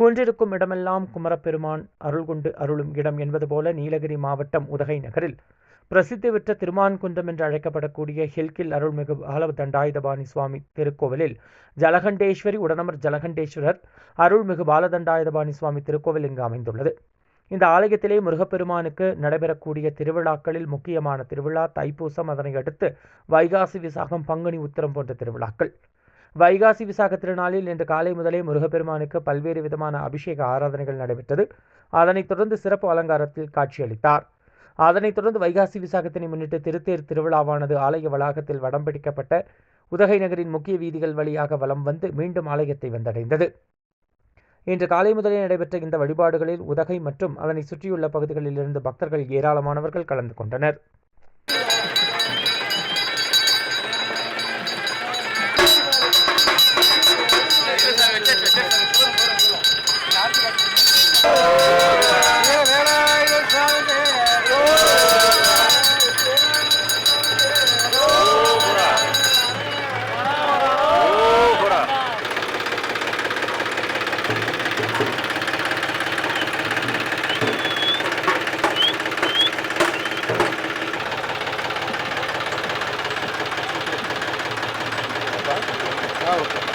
குன்றிருக்கும் இடமெல்லாம் குமரப்பெருமான் அருள் கொண்டு அருளும் இடம் என்பது போல நீலகிரி மாவட்டம் உதகை நகரில் பிரசித்தி பெற்ற திருமான்குன்றம் என்று அழைக்கப்படக்கூடிய ஹில்கில் அருள்மிகு ஆலவ தண்டாயுதபாணி சுவாமி திருக்கோவிலில் ஜலகண்டேஸ்வரி உடனமர் ஜலகண்டேஸ்வரர் அருள்மிகு பாலதண்டாயுதபாணி சுவாமி திருக்கோவில் இங்கு அமைந்துள்ளது. இந்த ஆலயத்திலே முருகப்பெருமானுக்கு நடைபெறக்கூடிய திருவிழாக்களில் முக்கியமான திருவிழா தைப்பூசம். அதனை அடுத்து வைகாசி விசாகம் பங்குனி உத்திரம் போன்ற திருவிழாக்கள். வைகாசி விசாக திருநாளில் இன்று காலை முதலே முருகப்பெருமானுக்கு பல்வேறு விதமான அபிஷேக ஆராதனைகள் நடைபெற்றது. அதனைத் தொடர்ந்து சிறப்பு அலங்காரத்தில் காட்சியளித்தார். அதனைத் தொடர்ந்து வைகாசி விசாகத்தினை முன்னிட்டு திருத்தேர் திருவிழாவானது ஆலய வளாகத்தில் வடம் பிடிக்கப்பட்ட உதகை நகரின் முக்கிய வீதிகள் வழியாக வலம் வந்து மீண்டும் ஆலயத்தை வந்தடைந்தது. இன்று காலை முதலே நடைபெற்ற இந்த வழிபாடுகளில் உதகை மற்றும் அதனை சுற்றியுள்ள பகுதிகளிலிருந்து பக்தர்கள் ஏராளமானவர்கள் கலந்து கொண்டனர். Слава Україні!